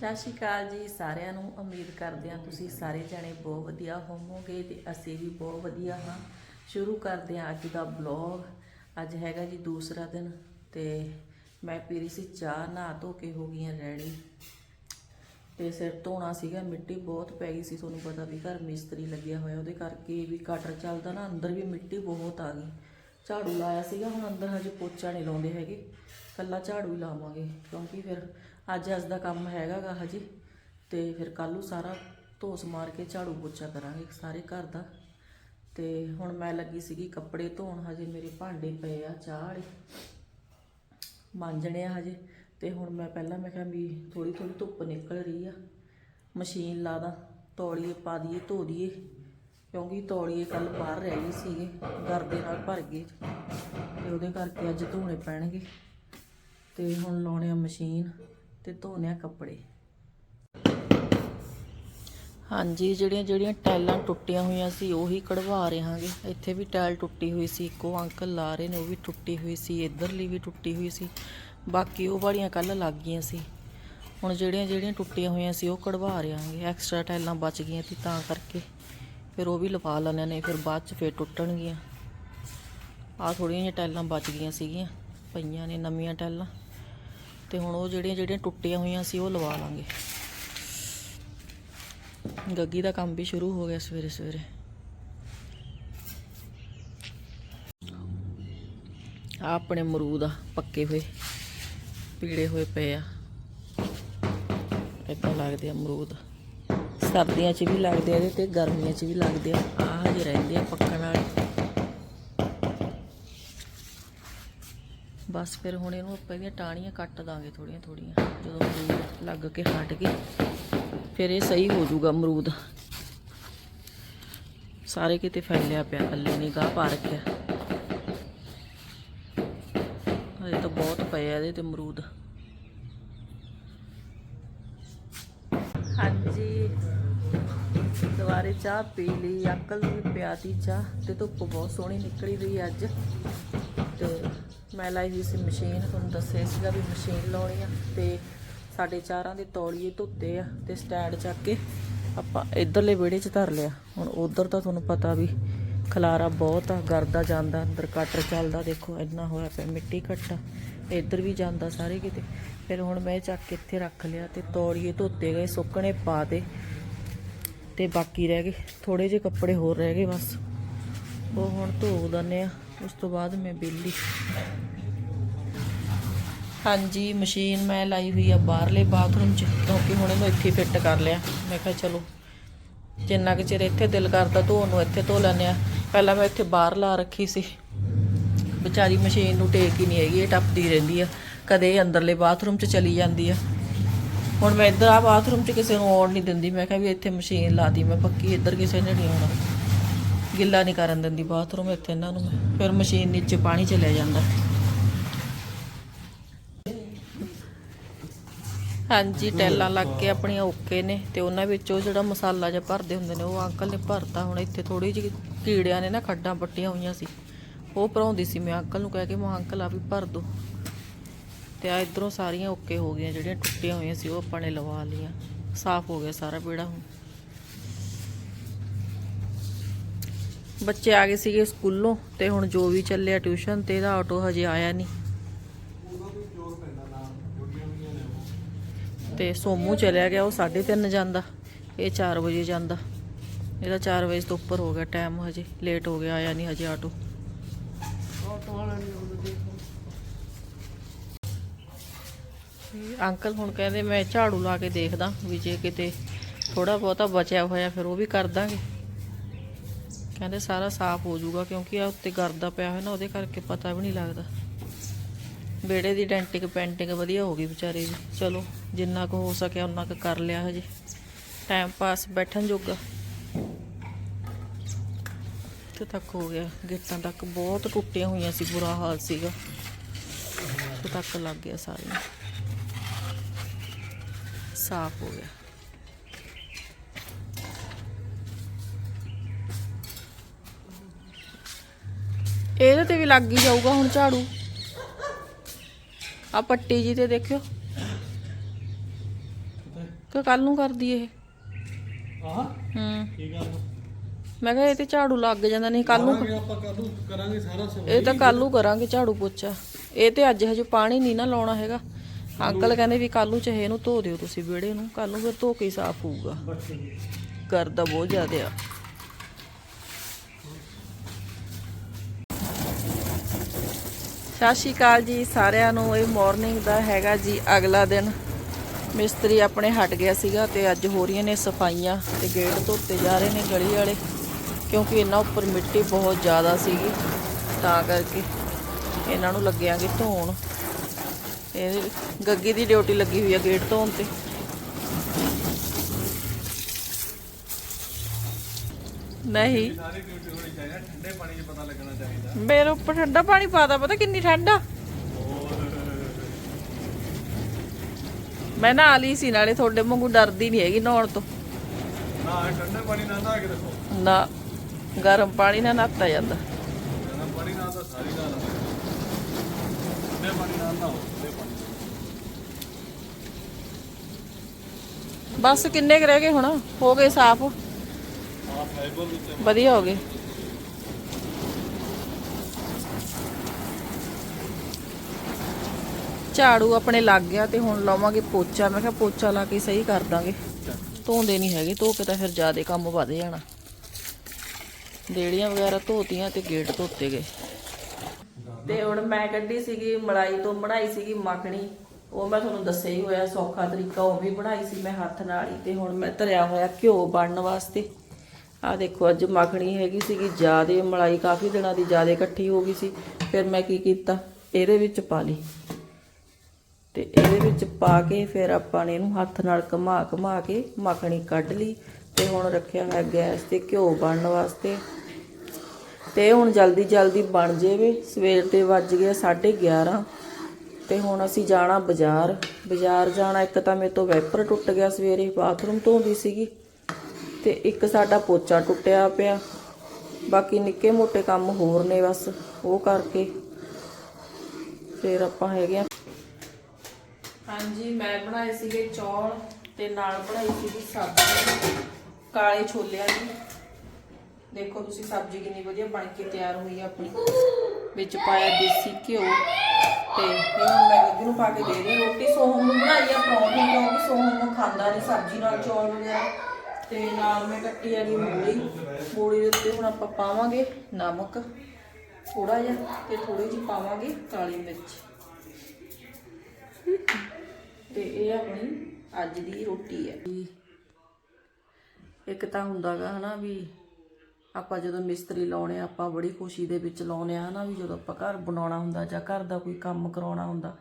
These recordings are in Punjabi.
ਸਤਿ ਸ਼੍ਰੀ ਅਕਾਲ ਜੀ ਸਾਰਿਆਂ ਨੂੰ। ਉਮੀਦ ਕਰਦੇ ਹਾਂ ਤੁਸੀਂ ਸਾਰੇ ਜਣੇ ਬਹੁਤ ਵਧੀਆ ਹੋਵੋਗੇ ਤੇ ਅਸੀਂ ਵੀ ਬਹੁਤ ਵਧੀਆ ਹਾਂ। ਸ਼ੁਰੂ ਕਰਦੇ ਹਾਂ ਅੱਜ ਦਾ ਬਲੌਗ ਅੱਜ ਹੈਗਾ ਜੀ ਦੂਸਰਾ ਦਿਨ ਤੇ ਮੈਂ ਪੀਰੀ ਸੀ ਚਾਹ, ਨਹਾ ਧੋ ਕੇ ਹੋ ਗਈਆਂ ਰੈਡੀ। ਤੇ ਸਿਰ ਧੋਣਾ ਸੀਗਾ, ਮਿੱਟੀ ਬਹੁਤ ਪੈ ਗਈ ਸੀ, ਤੁਹਾਨੂੰ ਪਤਾ ਵੀ ਘਰ ਮਿਸਤਰੀ ਲੱਗਿਆ ਹੋਇਆ, ਉਹਦੇ ਕਰਕੇ ਵੀ ਕਟਰ ਚੱਲਦਾ ਨਾ, ਅੰਦਰ ਵੀ ਮਿੱਟੀ ਬਹੁਤ ਆ ਗਈ। ਝਾੜੂ ਲਾਇਆ ਸੀਗਾ, ਹੁਣ ਅੰਦਰ ਹਜੇ ਪੋਚਾ ਨਹੀਂ ਲਾਉਂਦੇ ਹੈਗੇ। ਕੱਲਾ ਝਾੜੂ ਹੀ ਲਾਵਾਂਗੇ, ਕਿਉਂਕਿ ਫਿਰ ਅੱਜ ਅੱਜ ਦਾ ਕੰਮ ਹੈਗਾਗਾ ਹਜੇ, ਤੇ ਫਿਰ ਕੱਲ੍ਹ ਨੂੰ ਸਾਰਾ ਧੋਸ ਮਾਰ ਕੇ ਝਾੜੂ ਪੋਚਾ ਕਰਾਂਗੇ ਸਾਰੇ ਘਰ ਦਾ। ਤੇ ਹੁਣ ਮੈਂ ਲੱਗੀ ਸੀਗੀ ਕੱਪੜੇ ਧੋਣ, ਹਜੇ ਮੇਰੇ ਭਾਂਡੇ ਪਏ ਆ ਚਾਹ ਵਾਲੇ। ਮਾਂਜਣੇ ਆ ਹਜੇ, ਤੇ ਹੁਣ ਮੈਂ ਪਹਿਲਾਂ ਮੈਂ ਕਿਹਾ ਵੀ ਥੋੜੀ ਥੋੜੀ ਧੁੱਪ ਨਿਕਲ ਰਹੀ ਆ। ਮਸ਼ੀਨ ਲਾ ਦਾਂ, ਤੌਲੀਏ ਪਾ ਦਈਏ, ਧੋ ਦਈਏ, ਕਿਉਂਕਿ ਤੌਲੀਏ ਕੱਲ ਬਾਹਰ ਰਹਿ ਗਏ ਸੀਗੇ ਗਰਦੇ ਨਾਲ ਭਰ ਗਏ। ਤੇ ਉਹਦੇ ਕਰਕੇ ਅੱਜ ਧੋਣੇ ਪੈਣਗੇ। ਤੇ ਹੁਣ ਲਾਉਣੇ ਆ ਮਸ਼ੀਨ। ਤੇ ਧੋਣੇ ਕੱਪੜੇ। ਹਾਂਜੀ, ਜਿਹੜੀਆਂ ਜਿਹੜੀਆਂ ਟਾਈਲਾਂ ਟੁੱਟੀਆਂ ਹੋਈਆਂ ਸੀ, ਉਹੀ ਕਢਵਾ ਰਹੇ ਇੱਥੇ ਵੀ ਟਾਈਲ ਟੁੱਟੀ ਹੋਈ ਸੀ, ਇੱਕੋ ਅੰਕਲ ਲਾ ਰਹੇ ਨੇ, ਉਹ ਵੀ ਟੁੱਟੀ ਹੋਈ ਸੀ, ਇਧਰਲੀ ਵੀ ਟੁੱਟੀ ਹੋਈ ਸੀ। ਬਾਕੀ ਉਹ ਵਾਲੀਆਂ ਕੱਲ ਲੱਗ ਗਈਆਂ ਸੀ। ਹੁਣ ਜਿਹੜੀਆਂ ਜਿਹੜੀਆਂ ਟੁੱਟੀਆਂ ਹੋਈਆਂ ਸੀ, ਉਹ ਕਢਵਾ ਰਹੇ ਐਕਸਟਰਾ ਟਾਈਲਾਂ ਬਚ ਗਈਆਂ ਸੀ ਤਾਂ ਕਰਕੇ। ਫਿਰ ਉਹ ਵੀ ਲਵਾ ਲੈਣੇ ਨੇ, ਫਿਰ ਬਾਅਦ ਚ ਫਿਰ ਟੁੱਟਣਗੀਆਂ। ਆਹ ਥੋੜ੍ਹੀਆਂ ਜਿਹੀਆਂ ਟਾਈਲਾਂ ਬਚ ਗਈਆਂ ਸੀਗੀਆਂ, ਪਈਆਂ ਨੇ ਨਵੀਆਂ ਟਾਈਲਾਂ ਤੇ ਹੁਣ ਉਹ ਜਿਹੜੀਆਂ ਜਿਹੜੀਆਂ ਟੁੱਟੀਆਂ ਹੋਈਆਂ ਸੀ, ਉਹ ਲਵਾ ਲਾਂਗੇ। ਗੱਗੀ ਦਾ ਕੰਮ ਵੀ ਸ਼ੁਰੂ ਹੋ ਗਿਆ ਸਵੇਰੇ ਸਵੇਰੇ। ਆ ਆਪਣੇ ਮਰੂਦ ਆ, ਪੱਕੇ ਹੋਏ ਪੀੜੇ ਹੋਏ ਪਏ ਆ। ਏਦਾਂ ਲੱਗਦੇ ਆ ਅਮਰੂਦ। ਸਰਦੀਆਂ 'ਚ ਵੀ ਲੱਗਦੇ ਆ ਇਹਦੇ ਤੇ ਗਰਮੀਆਂ 'ਚ ਵੀ ਲੱਗਦੇ ਆ। ਆ ਹਜੇ ਰਹਿੰਦੇ ਆ ਪੱਕਣ ਵਾਲੇ। ਬਸ ਫਿਰ ਹੁਣ ਇਹਨੂੰ ਆਪਾਂ ਇਹਦੀਆਂ ਟਾਹਣੀਆਂ ਕੱਟ ਦਾਂਗੇ ਥੋੜੀਆਂ ਥੋੜੀਆਂ ਜਦੋਂ ਅਮਰੂਦ ਲੱਗ ਕੇ ਹਟ ਗਏ, ਫਿਰ ਇਹ ਸਹੀ ਹੋ ਜਾਊਗਾ ਅਮਰੂਦ ਸਾਰੇ ਕਿਤੇ ਫੈਲਿਆ ਪਿਆ ਥੱਲੇ ਨਹੀਂ ਗਾਹ ਪਾ ਰੱਖਿਆ। ਹਜੇ ਤਾਂ ਬਹੁਤ ਪਏ ਆ ਇਹਦੇ ਤੇ ਅਮਰੂਦ ਹਾਂਜੀ। ਦੁਬਾਰੇ ਚਾਹ ਪੀ ਲਈ, ਅਕਲ ਨੂੰ ਵੀ ਪਿਆਤੀ ਚਾਹ, ਤੇ ਧੁੱਪ ਬਹੁਤ ਸੋਹਣੀ ਨਿਕਲੀ ਹੋਈ ਅੱਜ। ਤੇ ਮੈਂ ਲਾਈ ਹੋਈ ਸੀ ਮਸ਼ੀਨ, ਤੁਹਾਨੂੰ ਦੱਸਿਆ ਸੀਗਾ ਵੀ ਮਸ਼ੀਨ ਲਾਉਣੀ ਆ ਤੇ ਸਾਡੇ ਚਾਰਾਂ ਦੇ ਤੌਲੀਏ ਧੁੱਤੇ ਆ ਤੇ ਸਟੈਂਡ ਚੱਕ ਕੇ ਆਪਾਂ ਇਧਰਲੇ ਵਿਹੜੇ 'ਚ ਧਰ ਲਿਆ। ਹੁਣ ਉਧਰ ਤਾਂ ਤੁਹਾਨੂੰ ਪਤਾ ਵੀ ਖਲਾਰਾ ਬਹੁਤ ਆ, ਗਰਦਾ ਜਾਂਦਾ, ਅੰਦਰ ਕਟਰ ਚੱਲਦਾ, ਦੇਖੋ ਇੰਨਾ ਹੋਇਆ ਪਿਆ, ਮਿੱਟੀ ਘੱਟਾ ਇੱਧਰ ਵੀ ਜਾਂਦਾ ਸਾਰੇ ਕਿਤੇ। ਫਿਰ ਹੁਣ ਮੈਂ ਚੱਕ ਕੇ ਇੱਥੇ ਰੱਖ ਲਿਆ ਤੇ ਤੌਲੀਏ ਧੋਤੇ ਗਏ, ਸੁੱਕਣੇ ਪਾ ਦੇ ਤੇ ਬਾਕੀ ਰਹਿ ਗਏ। ਥੋੜੇ ਜਿਹੇ ਕੱਪੜੇ ਹੋਰ ਰਹਿ ਗਏ ਬਸ। ਉਹ ਹੁਣ ਧੋ ਦਿੰਦੇ ਆ। ਉਸ ਤੋਂ ਬਾਅਦ ਮੈਂ ਬਿੱਲੀ। ਹਾਂਜੀ, ਮਸ਼ੀਨ ਮੈਂ ਲਾਈ ਹੋਈ ਆ ਬਾਹਰਲੇ ਬਾਥਰੂਮ 'ਚ, ਕਿਉਂਕਿ ਹੁਣ ਇਹਨੂੰ ਇੱਥੇ ਫਿੱਟ ਕਰ ਲਿਆ। ਮੈਂ ਕਿਹਾ ਚਲੋ, ਜਿੰਨਾ ਕਿ ਚਿਰ ਇੱਥੇ ਦਿਲ ਕਰਦਾ ਧੋਣ ਨੂੰ ਇੱਥੇ ਧੋ ਲੈਂਦੇ ਆ। ਪਹਿਲਾਂ ਮੈਂ ਇੱਥੇ ਬਾਹਰ ਲਾ ਰੱਖੀ ਸੀ। ਵਿਚਾਰੀ ਮਸ਼ੀਨ ਨੂੰ ਟੇਕ ਹੀ ਨਹੀਂ ਹੈਗੀ, ਇਹ ਟੱਪਦੀ ਰਹਿੰਦੀ ਆ। ਕਦੇ ਅੰਦਰਲੇ ਬਾਥਰੂਮ 'ਚ ਚਲੀ ਜਾਂਦੀ ਆ। ਹੁਣ ਮੈਂ ਇੱਧਰ ਆ ਬਾਥਰੂਮ 'ਚ ਕਿਸੇ ਨੂੰ ਆਉਣ ਨਹੀਂ ਦਿੰਦੀ। ਮੈਂ ਕਿਹਾ ਵੀ ਇੱਥੇ ਮਸ਼ੀਨ ਲਾਦੀ ਮੈਂ ਪੱਕੀ ਇੱਧਰ ਕਿਸੇ ਨੇ ਨਹੀਂ ਆਉਣਾ। ਗਿੱਲਾ ਨਹੀਂ ਕਰਨ ਦਿੰਦੀ ਬਾਥਰੂਮ ਇੱਥੇ ਇਹਨਾਂ ਨੂੰ ਮੈਂ। ਫਿਰ ਮਸ਼ੀਨ ਨੀਚੇ ਪਾਣੀ ਚਲਿਆ ਜਾਂਦਾ। ਹਾਂਜੀ, ਟੈਲਾਂ ਲੱਗ ਕੇ ਆਪਣੀਆਂ ਓਕੇ ਨੇ ਤੇ ਉਹਨਾਂ ਵਿੱਚ ਉਹ ਜਿਹੜਾ ਮਸਾਲਾ ਜਿਹਾ ਭਰਦੇ ਹੁੰਦੇ ਨੇ, ਉਹ ਅੰਕਲ ਨੇ ਭਰਤਾ। ਹੁਣ ਇੱਥੇ ਥੋੜੀ ਜਿਹੀ ਕੀੜਿਆਂ ਨੇ ਨਾ ਖੱਡਾਂ ਪੱਟੀਆਂ ਹੋਈਆਂ ਸੀ। ਉਹ ਭਰਾਉਂਦੀ ਸੀ ਮੈਂ ਅੰਕਲ ਨੂੰ ਕਹਿ ਕੇ, ਮੈਂ ਅੰਕਲ, ਆ ਵੀ ਭਰ ਦੋ। ਤੇ ਆ ਇਧਰੋਂ ਸਾਰੀਆਂ ਓਕੇ ਹੋ ਗਈਆਂ, ਜਿਹੜੀਆਂ ਟੁੱਟੀਆਂ ਹੋਈਆਂ ਸੀ, ਉਹ ਆਪਾਂ ਨੇ ਲਵਾ ਲਈਆਂ। ਸਾਫ਼ ਹੋ ਗਿਆ ਸਾਰਾ ਵਿਹੜਾ ਹੁਣ। ਬੱਚੇ ਆ ਗਏ ਸੀਗੇ ਸਕੂਲੋਂ ਤੇ ਹੁਣ ਜੋ ਵੀ ਚੱਲਿਆ ਟਿਊਸ਼ਨ ਤੇ ਇਹਦਾ ਆਟੋ ਹਜੇ ਆਇਆ ਨਹੀਂ। ਤੇ ਸੋਮੂ ਚਲਿਆ ਗਿਆ, ਉਹ 3:30 ਜਾਂਦਾ, ਇਹ 4 ਵਜੇ ਜਾਂਦਾ। ਇਹਦਾ 4 ਵਜੇ ਤੋਂ ਉੱਪਰ ਹੋ ਗਿਆ ਟਾਈਮ ਹਜੇ ਲੇਟ ਹੋ ਗਿਆ, ਆਇਆ ਨਹੀਂ ਹਜੇ ਆਟੋ। ਅੰਕਲ ਹੁਣ ਕਹਿੰਦੇ, ਮੈਂ ਝਾੜੂ ਲਾ ਕੇ ਦੇਖਦਾ ਵੀ ਜੇ ਕਿਤੇ ਥੋੜਾ ਬਹੁਤਾ ਬਚਿਆ ਹੋਇਆ ਫਿਰ ਉਹ ਵੀ ਕਰ ਦਾਂਗੇ। ਕਹਿੰਦੇ ਸਾਰਾ ਸਾਫ਼ ਹੋ ਜਾਊਗਾ ਕਿਉਂਕਿ ਆ ਉੱਤੇ ਗਰਦਾ ਪਿਆ ਹੋਇਆ ਨਾ, ਉਹਦੇ ਕਰਕੇ ਪਤਾ ਵੀ ਨਹੀਂ ਲੱਗਦਾ। ਬੇੜੇ ਦੀ ਡੈਂਟਿਕ ਪੇਂਟਿੰਗ ਵਧੀਆ ਹੋ ਗਈ ਵਿਚਾਰੇ ਦੀ। ਚਲੋ, ਜਿੰਨਾ ਕੁ ਹੋ ਸਕਿਆ ਉਹਨਾਂ ਕੁ ਕਰ ਲਿਆ ਹਜੇ। ਟਾਈਮ ਪਾਸ ਬੈਠਣ ਜੋਗਾ। ਇੱਥੇ ਤੱਕ ਹੋ ਗਿਆ। ਗੇਟਾਂ ਤੱਕ ਬਹੁਤ ਟੁੱਟੀਆਂ ਹੋਈਆਂ ਸੀ, ਬੁਰਾ ਹਾਲ ਸੀਗਾ। ਤੇ ਤੱਕ ਲੱਗ ਗਿਆ ਸਾਰੀਆਂ ਸਾਫ਼ ਹੋ ਗਿਆ। ਇਹਦੇ ਤੇ ਵੀ ਲੱਗ ਹੀ ਜਾਊਗਾ ਹੁਣ ਝਾੜੂ। ਆ ਪੱਟੀ ਜੀ ਤੇ ਦੇਖਿਓ। ਕਿ ਕੱਲ ਨੂੰ ਕਰਦੀ ਇਹ। ਆਹ? ਹੂੰ। ਕੀ ਗੱਲ ਮੈਂ ਕਿਹਾ ਇਹ ਤੇ ਝਾੜੂ ਲੱਗ ਜਾਂਦਾ ਨਹੀਂ ਕੱਲ ਨੂੰ ਕਰਾਂਗੇ ਆਪਾਂ ਕੱਲ ਨੂੰ ਕਰਾਂਗੇ ਸਾਰਾ ਸਮਾਂ ਇਹ ਤਾਂ ਕੱਲ ਨੂੰ ਕਰਾਂਗੇ ਝਾੜੂ ਪੋਚਾ। ਇਹ ਤੇ ਅੱਜ ਹਜੇ ਪਾਣੀ ਨਹੀਂ ਨਾ ਲਾਉਣਾ ਹੈਗਾ। ਅੰਕਲ ਕਹਿੰਦੇ ਵੀ ਕੱਲ ਨੂੰ ਚਾਹੇ ਇਹਨੂੰ ਧੋ ਦਿਓ ਤੁਸੀਂ ਵਿਹੜੇ ਨੂੰ ਕੱਲ ਨੂੰ ਫਿਰ ਧੋ ਕੇ ਸਾਫ਼ ਹੋਊਗਾ। ਕਰਦਾ ਬਹੁਤ ਜ਼ਿਆਦਾ ਆ। ਸਤਿ ਸ਼੍ਰੀ ਅਕਾਲ ਜੀ ਸਾਰਿਆਂ ਨੂੰ। ਇਹ ਮਾਰਨਿੰਗ ਦਾ ਹੈਗਾ ਜੀ ਅਗਲਾ ਦਿਨ। ਮਿਸਤਰੀ ਆਪਣੇ ਹਟ ਗਿਆ ਸੀਗਾ ਤੇ ਅੱਜ ਹੋ ਰਹੀਆਂ ਨੇ ਸਫਾਈਆਂ ਤੇ ਗੇਟ ਧੋਤੇ ਜਾ ਰਹੇ ਨੇ ਗਲੀ ਵਾਲੇ, ਕਿਉਂਕਿ ਇਹਨਾਂ ਉੱਪਰ ਮਿੱਟੀ ਬਹੁਤ ਜ਼ਿਆਦਾ ਸੀਗੀ, ਤਾਂ ਕਰਕੇ ਇਹਨਾਂ ਨੂੰ ਲੱਗਿਆਂਗੇ ਧੋਣ। ਇਹ ਗੱਗੀ ਦੀ ਡਿਊਟੀ ਲੱਗੀ ਹੋਈ ਆ ਗੇਟ ਧੋਣ ਤੇ। ਨਹੀਂ। ਸਾਰੀ ਡਿਊਟੀ ਹੋਣੀ ਚਾਹੀਦੀ ਹੈ, ਠੰਡੇ ਪਾਣੀ 'ਚ ਪਤਾ ਲੱਗਣਾ ਚਾਹੀਦਾ ਮੇਰੇ ਉੱਪਰ ਠੰਡਾ ਪਾਣੀ ਪਾਦਾ ਪਤਾ ਕਿੰਨੀ ਠੰਡ ਮੈਂ ਨਹਾ ਲਈ ਸੀ ਨਾਲੇ ਤੁਹਾਡੇ ਵਾਂਗੂ ਡਰਦੀ ਨਹੀਂ ਹੈਗੀ ਨਹਾਉਣ ਤੋਂ। ਨਾ ਠੰਡੇ ਪਾਣੀ ਨਾਲ ਨਹਾ ਕੇ ਦੇਖੋ ਨਾ ਗਰਮ ਪਾਣੀ ਨਾਲ ਨਹਾਤਾ ਜਾਂਦਾ। ਗਰਮ ਪਾਣੀ ਨਾਲ ਤਾਂ ਸਾਰੀ ਗੱਲ ਆ ਠੰਡੇ ਪਾਣੀ ਨਾਲ ਨਹਾਓ ਠੰਡੇ ਪਾਣੀ ਨਾਲ। ਬਸ ਕਿੰਨੇ ਕੁ ਰਹਿ ਗਏ ਹੁਣ? ਹੋ ਗਏ ਸਾਫ਼? ਵਧੀਆ ਹੋ ਗਏ। ਝਾੜੂ ਆਪਣੇ ਲੱਗ ਗਿਆ ਤੇ ਹੁਣ ਲਾਵਾਂਗੇ ਪੋਚਾ। ਮੈਂ ਕਿਹਾ ਪੋਚਾ ਲਾ ਕੇ ਸਹੀ ਕਰ ਦਾਂਗੇ। ਧੋਂਦੇ ਨਹੀਂ ਹੈਗੇ, ਧੋ ਕੇ ਤਾਂ ਫਿਰ ਜ਼ਿਆਦਾ ਕੰਮ ਵੱਧ ਜਾਣਾ। ਦੇੜੀਆਂ ਵਗੈਰਾ ਧੋਤੀਆਂ ਤੇ ਗੇਟ ਧੋਤੇ ਗਏ। ਤੇ ਹੁਣ ਮੈਂ ਕੱਢੀ ਸੀਗੀ, ਮਲਾਈ ਤੋਂ ਬਣਾਈ ਸੀਗੀ ਮੱਖਣੀ। ਉਹ ਮੈਂ ਤੁਹਾਨੂੰ ਦੱਸਿਆ ਹੀ ਹੋਇਆ, ਸੌਖਾ ਤਰੀਕਾ ਉਹ ਵੀ ਬਣਾਈ ਸੀ ਮੈਂ ਹੱਥ ਨਾਲ ਹੀ ਤੇ ਹੁਣ ਮੈਂ ਧਰਿਆ ਹੋਇਆ ਘਿਓ ਬਣਨ ਵਾਸਤੇ। ਆ ਦੇਖੋ, ਅੱਜ ਮੱਖਣੀ ਹੈਗੀ ਸੀਗੀ, ਜਿਆਦੇ ਮਲਾਈ, ਕਾਫੀ ਦਿਨਾਂ ਦੀ ਜਿਆਦੇ ਇਕੱਠੀ ਹੋ ਗਈ ਸੀ। ਫਿਰ ਮੈਂ ਕੀ ਕੀਤਾ? ਇਹਦੇ ਵਿੱਚ ਪਾ ਲਈ। ਤੇ ਇਹਦੇ ਵਿੱਚ ਪਾ ਕੇ ਫਿਰ ਆਪਾਂ ਨੇ ਇਹਨੂੰ ਹੱਥ ਨਾਲ ਘੁਮਾ ਘੁਮਾ ਕੇ ਮੱਖਣੀ ਕੱਢ ਲਈ ਤੇ ਹੁਣ ਰੱਖਿਆ ਹੋਇਆ ਗੈਸ ਤੇ ਘਿਓ ਬਣਨ ਵਾਸਤੇ। ਤੇ ਹੁਣ ਜਲਦੀ ਜਲਦੀ ਬਣ ਜਾਵੇ। ਸਵੇਰ 'ਤੇ ਵੱਜ ਗਏ 11:30 ਤੇ ਹੁਣ ਅਸੀਂ ਜਾਣਾ ਬਾਜ਼ਾਰ। ਬਾਜ਼ਾਰ ਜਾਣਾ ਇੱਕ ਤਾਂ ਮੇਰੇ ਤੋਂ ਵੈਪਰ ਟੁੱਟ ਗਿਆ, ਸਵੇਰੇ ਬਾਥਰੂਮ ਧੋਂਦੀ ਸੀਗੀ। ਤੇ ਇੱਕ ਸਾਡਾ ਪੋਚਾ ਟੁੱਟਿਆ ਪਿਆ। ਬਾਕੀ ਨਿੱਕੇ ਮੋਟੇ ਕੰਮ ਹੋਰ ਨੇ ਬਸ, ਉਹ ਕਰਕੇ ਫਿਰ ਆਪਾਂ ਹੈਗੇ ਆ। ਹਾਂਜੀ, ਮੈਂ ਬਣਾਏ ਸੀਗੇ ਚੌਲ ਤੇ ਨਾਲ ਬਣਾਈ ਸੀਗੀ ਸਬਜ਼ੀ, ਕਾਲੇ ਛੋਲਿਆਂ ਦੀ। ਦੇਖੋ ਤੁਸੀਂ ਸਬਜ਼ੀ ਕਿੰਨੀ ਵਧੀਆ ਬਣ ਕੇ ਤਿਆਰ ਹੋਈ ਆ ਆਪਣੀ। ਵਿੱਚ ਪਾਇਆ ਦੇਸੀ ਘਿਓ ਤੇ ਹੁਣ ਮੈਂ ਗੱਗੀ ਨੂੰ ਪਾ ਕੇ ਦੇ ਰਹੀ ਰੋਟੀ ਸੋਹਮ ਨੂੰ ਬਣਾਈ ਆ, ਪਰੌਂਠੀ ਕਿਉਂਕਿ ਸੋਹਮ ਨੂੰ ਖਾਂਦਾ ਨਹੀਂ ਸਬਜ਼ੀ ਨਾਲ ਚੌਲ ਵਗੈਰਾ। ਤੇ ਨਾਲ ਮੈਂ ਕੱਟੀ ਹੈਗੀ ਮੂਲੀ। ਮੂਲੀ ਦੇ ਉੱਤੇ ਹੁਣ ਆਪਾਂ ਪਾਵਾਂਗੇ ਨਮਕ। ਥੋੜਾ ਜਿਹਾ ਤੇ ਥੋੜੀ ਜਿਹੀ ਪਾਵਾਂਗੇ ਕਾਲੀ ਮਿਰਚ। ਤੇ ਇਹ ਆਪਣੀ ਅੱਜ ਦੀ ਰੋਟੀ ਹੈ। ਇੱਕ ਤਾਂ ਹੁੰਦਾਗਾ ਹਨਾ ਵੀ ਆਪਾਂ ਜਦੋਂ ਮਿਸਤਰੀ ਲਾਉਣੇ ਆ, ਆਪਾਂ ਬੜੀ ਖੁਸ਼ੀ ਦੇ ਵਿੱਚ ਲਾਉਣੇ ਆ ਹਨਾ ਵੀ ਜਦੋਂ ਆਪਾਂ ਘਰ ਬਣਾਉਣਾ ਹੁੰਦਾ ਜਾਂ ਘਰ ਦਾ ਕੋਈ ਕੰਮ ਕਰਾਉਣਾ ਹੁੰਦਾ।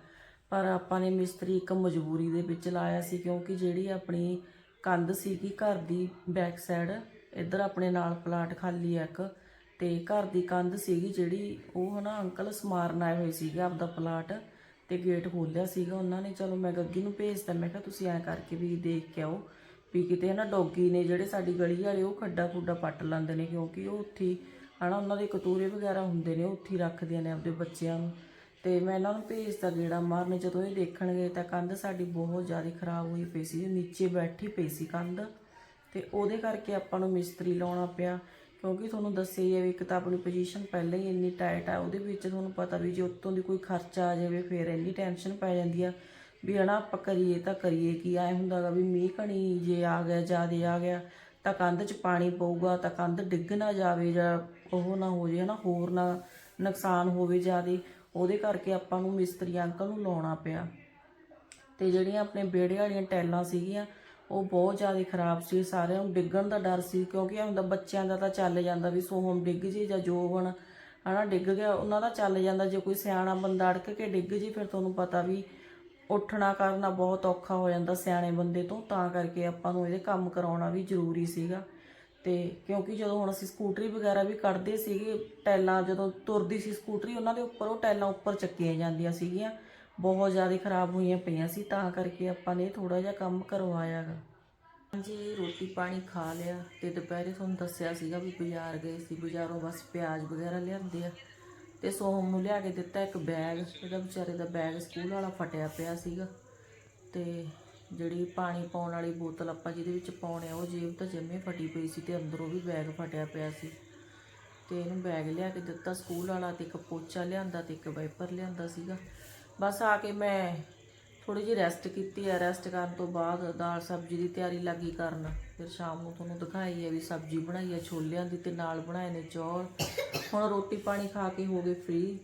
ਪਰ ਆਪਾਂ ਨੇ ਮਿਸਤਰੀ ਇੱਕ ਮਜਬੂਰੀ ਦੇ ਵਿੱਚ ਲਾਇਆ ਸੀ ਕਿਉਂਕਿ ਜਿਹੜੀ ਆਪਣੀ ਕੰਧ ਸੀਗੀ, ਘਰ ਦੀ ਬੈਕ ਸਾਈਡ ਇੱਧਰ ਆਪਣੇ ਨਾਲ ਪਲਾਟ ਖਾਲੀ ਆ ਇੱਕ, ਤੇ ਘਰ ਦੀ ਕੰਧ ਸੀਗੀ ਜਿਹੜੀ, ਉਹ ਹਨਾ ਅੰਕਲ ਸਮਾਰਨ ਆਏ ਹੋਏ ਸੀਗੇ ਆਪਦਾ ਪਲਾਟ, ਤੇ ਗੇਟ ਖੋਲਿਆ ਸੀਗਾ ਉਹਨਾਂ ਨੇ, ਚਲੋ ਮੈਂ ਗੱਗੀ ਨੂੰ ਭੇਜਤਾ, ਮੈਂ ਕਿਹਾ ਤੁਸੀਂ ਐਂ ਕਰਕੇ ਵੀ ਦੇਖ ਕੇ ਆਓ, ਵੀ ਕਿਤੇ ਨਾ ਡੌਗੀ ਨੇ ਜਿਹੜੇ ਸਾਡੀ ਗਲੀ ਵਾਲੇ, ਉਹ ਖੱਡਾ ਖੁੱਡਾ ਪੱਟ ਲੈਂਦੇ ਨੇ, ਕਿਉਂਕਿ ਉਹ ਉੱਥੇ ਹੀ ਹਨਾ ਉਹਨਾਂ ਦੇ ਕਤੂਰੇ ਵਗੈਰਾ ਹੁੰਦੇ ਨੇ, ਉਹ ਉੱਥੇ ਹੀ ਰੱਖਦੇ ਨੇ ਆਪਦੇ ਬੱਚਿਆਂ ਨੂੰ ਤੇ ਮੈਂ ਇਹਨਾਂ ਨੂੰ ਭੇਜਤਾ ਗੇੜਾ ਮਾਰਨ, ਜਦੋਂ ਇਹ ਦੇਖਣਗੇ ਤਾਂ ਕੰਧ ਸਾਡੀ ਬਹੁਤ ਜ਼ਿਆਦਾ ਖਰਾਬ ਹੋਈ ਪਈ ਸੀ, ਨੀਚੇ ਬੈਠੀ ਪਈ ਸੀ ਕੰਧ। ਤੇ ਉਹਦੇ ਕਰਕੇ ਆਪਾਂ ਨੂੰ ਮਿਸਤਰੀ ਲਾਉਣਾ ਪਿਆ, ਕਿਉਂਕਿ ਤੁਹਾਨੂੰ ਦੱਸਿਆ ਹੀ ਹੈ ਵੀ ਇੱਕ ਤਾਂ ਆਪਣੀ ਪੋਜੀਸ਼ਨ ਪਹਿਲਾਂ ਹੀ ਇੰਨੀ ਟਾਈਟ ਆ, ਉਹਦੇ ਵਿੱਚ ਤੁਹਾਨੂੰ ਪਤਾ ਵੀ ਜੇ ਉੱਤੋਂ ਦੀ ਕੋਈ ਖਰਚਾ ਆ ਜਾਵੇ, ਫਿਰ ਇੰਨੀ ਟੈਨਸ਼ਨ ਪੈ ਜਾਂਦੀ ਆ। ਵੀ ਹਨਾ, ਆਪਾਂ ਕਰੀਏ ਤਾਂ ਕਰੀਏ ਕੀ, ਐ ਹੁੰਦਾਗਾ ਵੀ ਮੀਂਹ ਕਣੀ ਜੇ ਆ ਗਿਆ, ਜ਼ਿਆਦੇ ਆ ਗਿਆ, ਤਾਂ ਕੰਧ 'ਚ ਪਾਣੀ ਪਊਗਾ, ਤਾਂ ਕੰਧ ਡਿੱਗ ਨਾ ਜਾਵੇ ਜਾਂ ਉਹ ਨਾ ਹੋ ਜੇ, ਹਨਾ, ਹੋਰ ਨਾ ਨੁਕਸਾਨ ਹੋਵੇ ਜ਼ਿਆਦੇ। ਉਹਦੇ ਕਰਕੇ ਆਪਾਂ ਨੂੰ ਮਿਸਤਰੀ ਅੰਕਲ ਨੂੰ ਲਾਉਣਾ ਪਿਆ। ਤੇ ਜਿਹੜੀਆਂ ਆਪਣੇ ਵਿਹੜੇ ਵਾਲੀਆਂ ਟੈਲਾਂ ਸੀਗੀਆਂ, ਉਹ ਬਹੁਤ ਜ਼ਿਆਦਾ ਖਰਾਬ ਸੀ। ਸਾਰਿਆਂ ਨੂੰ ਡਿੱਗਣ ਦਾ ਡਰ ਸੀ, ਕਿਉਂਕਿ ਹੁੰਦਾ ਬੱਚਿਆਂ ਦਾ ਤਾਂ ਚੱਲ ਜਾਂਦਾ ਵੀ ਸੋਹਮ ਡਿੱਗ ਜੇ ਜਾਂ ਜੋਬਨ ਹਨਾ, ਡਿੱਗ ਗਿਆ, ਉਹਨਾਂ ਦਾ ਚੱਲ ਜਾਂਦਾ। ਜੇ ਕੋਈ ਸਿਆਣਾ ਬੰਦਾ ਅੜਕ ਕੇ ਡਿੱਗ ਜੇ, ਫਿਰ ਤੁਹਾਨੂੰ ਪਤਾ ਵੀ ਉੱਠਣਾ ਕਰਨਾ ਬਹੁਤ ਔਖਾ ਹੋ ਜਾਂਦਾ ਸਿਆਣੇ ਬੰਦੇ ਤੋਂ। ਤਾਂ ਕਰਕੇ ਆਪਾਂ ਨੂੰ ਇਹਦੇ ਕੰਮ ਕਰਾਉਣਾ ਵੀ ਜ਼ਰੂਰੀ ਸੀਗਾ। ਤੇ ਕਿਉਂਕਿ ਜਦੋਂ ਹੁਣ ਅਸੀਂ ਸਕੂਟਰੀ ਵਗੈਰਾ ਵੀ ਕੱਢਦੇ ਸੀਗੇ, ਟੈਲਾਂ ਜਦੋਂ ਤੁਰਦੀ ਸੀ ਸਕੂਟਰੀ, ਉਹਨਾਂ ਦੇ ਉੱਪਰ ਉਹ ਟੈਲਾਂ ਉੱਪਰ ਚੱਕੀਆਂ ਜਾਂਦੀਆਂ ਸੀਗੀਆਂ। ਬਹੁਤ ਜ਼ਿਆਦਾ ਖਰਾਬ ਹੋਈਆਂ ਪਈਆਂ ਸੀ, ਤਾਂ ਕਰਕੇ ਆਪਾਂ ਨੇ ਥੋੜਾ ਜਿਹਾ ਕੰਮ ਕਰਵਾਇਆ ਗਾ। ਹਾਂਜੀ, ਰੋਟੀ ਪਾਣੀ ਖਾ ਲਿਆ ਤੇ ਦੁਪਹਿਰੇ ਤੁਹਾਨੂੰ ਦੱਸਿਆ ਸੀਗਾ ਵੀ ਬਾਜ਼ਾਰ ਗਏ ਸੀ, ਬਾਜ਼ਾਰੋਂ ਬਸ ਪਿਆਜ਼ ਵਗੈਰਾ ਲਿਆਂਦੇ ਆ। ਤੇ ਸੋਹਮ ਨੂੰ ਲਿਆ ਕੇ ਦਿੱਤਾ ਇੱਕ ਬੈਗ ਇਹਦਾ ਵਿਚਾਰੇ ਦਾ ਬੈਗ ਸਕੂਲ ਵਾਲਾ ਫਟਿਆ ਪਿਆ ਸੀਗਾ। ਤੇ ਜਿਹੜੀ ਪਾਣੀ ਪਾਉਣ ਵਾਲੀ ਬੋਤਲ ਆਪਾਂ ਜਿਹਦੇ ਵਿੱਚ ਪਾਉਣੇ ਆ, ਉਹ ਜੇਬ ਤਾਂ ਜੰਮੇ ਫਟੀ ਪਈ ਸੀ ਤੇ ਅੰਦਰੋਂ ਵੀ ਬੈਗ ਫਟਿਆ ਪਿਆ ਸੀ। ਤੇ ਇਹਨੂੰ ਬੈਗ ਲਿਆ ਕੇ ਦਿੱਤਾ ਸਕੂਲ ਵਾਲਾ ਤੇ ਇੱਕ ਪੋਚਾ ਲਿਆਂਦਾ ਤੇ ਇੱਕ ਵਾਈਪਰ ਲਿਆਂਦਾ ਸੀਗਾ। ਬਸ ਆ ਕੇ ਮੈਂ ਥੋੜੀ ਜਿਹੀ ਰੈਸਟ ਕੀਤੀ ਆ। ਰੈਸਟ ਕਰਨ ਤੋਂ ਬਾਅਦ ਦਾਲ ਸਬਜ਼ੀ ਦੀ ਤਿਆਰੀ ਲੱਗੀ ਕਰਨ। ਫਿਰ ਸ਼ਾਮ ਨੂੰ ਤੁਹਾਨੂੰ ਦਿਖਾਈ ਹੈ ਵੀ ਸਬਜ਼ੀ ਬਣਾਈ ਹੈ ਛੋਲਿਆਂ ਦੀ ਤੇ ਨਾਲ ਬਣਾਏ ਨੇ ਚੌਲ। ਹੁਣ ਰੋਟੀ ਪਾਣੀ ਖਾ ਕੇ ਹੋ ਗਏ ਫ੍ਰੀ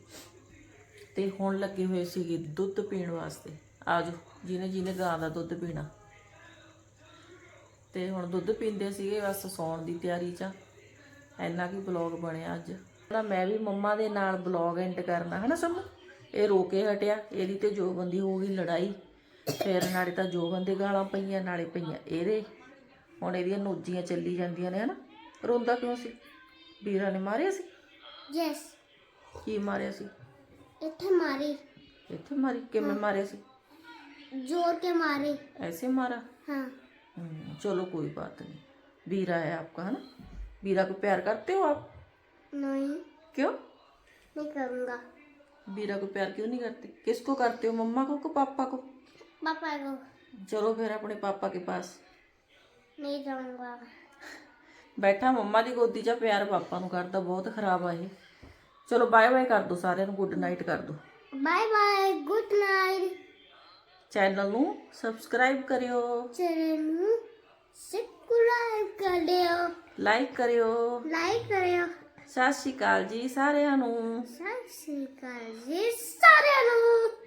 ਤੇ ਹੁਣ ਲੱਗੇ ਹੋਏ ਸੀਗੇ ਦੁੱਧ ਪੀਣ ਵਾਸਤੇ। ਆਜੋ ਜਿਹਨੇ ਜਿਹਨੇ ਗਾਂ ਦਾ ਦੁੱਧ ਪੀਣਾ। ਤੇ ਹੁਣ ਦੁੱਧ ਪੀਂਦੇ ਸੀਗੇ ਬਸ ਸੌਣ ਦੀ ਤਿਆਰੀ 'ਚ। ਇੰਨਾ ਕੀ ਬਲੌਗ ਬਣਿਆ ਅੱਜ। ਨਾ ਮੈਂ ਵੀ ਮੰਮਾ ਦੇ ਨਾਲ ਬਲੌਗ ਐਂਡ ਕਰਨਾ ਹਨਾ ਸਭ ਇਹ ਰੋ ਕੇ ਹਟਿਆ ਇਹਦੀ ਤੇ ਜੋ ਬੰਦੀ ਹੋ ਗਈ ਲੜਾਈ। ਫਿਰ ਨਾਲੇ ਤਾਂ ਜੋ ਬੰਦੇ ਗਾਲਾਂ ਪਈਆਂ ਨਾਲੇ ਪਈਆਂ ਇਹਦੇ। ਹੁਣ ਇਹਦੀਆਂ ਨੋਜੀਆਂ ਚੱਲੀ ਜਾਂਦੀਆਂ ਨੇ ਹਨਾ? ਰੋਂਦਾ ਕਿਉਂ ਸੀ? ਵੀਰਾ ਨੇ ਮਾਰਿਆ ਸੀ? ਯੈਸ ਕੀ ਮਾਰਿਆ ਸੀ? ਇੱਥੇ ਮਾਰੀ। ਇੱਥੇ ਮਾਰੀ? ਕਿਵੇਂ ਮਾਰਿਆ ਸੀ? जोर के मारे ऐसे मारा हाँ हम्म, चलो कोई बात नहीं वीरा है आपका है ना वीरा को प्यार करते हो आप नहीं क्यों नहीं करूँगा वीरा को प्यार क्यों नहीं करते किसको करते हो मम्मा को को पापा को पापा को चलो फिर अपने पापा के पास नहीं जाऊँगा ਬੈਠਾ ਮੰਮਾ ਦੀ ਗੋਦੀ 'ਚ ਪਿਆਰ ਪਾਪਾ ਨੂੰ ਕਰਦਾ ਬਹੁਤ ਖਰਾਬ ਆ ਇਹ ਚਲੋ ਬਾਏ ਬਾਏ ਕਰ ਦੋ ਸਾਰਿਆਂ ਨੂੰ ਗੁੱਡ ਨਾਈਟ ਕਰ ਦੋ bye bye good night channel નું સબસ્ક્રાઇબ કર્યો ચેનલ નું સબસ્ક્રાઇબ કર્યો લાઈક કર્યો લાઈક કર્યો ਸਤਿ ਸ਼੍ਰੀ ਅਕਾਲ ਜੀ ਸਾਰਿਆਂ ਨੂੰ ਸਤਿ ਸ਼੍ਰੀ ਅਕਾਲ ਜੀ ਸਾਰਿਆਂ ਨੂੰ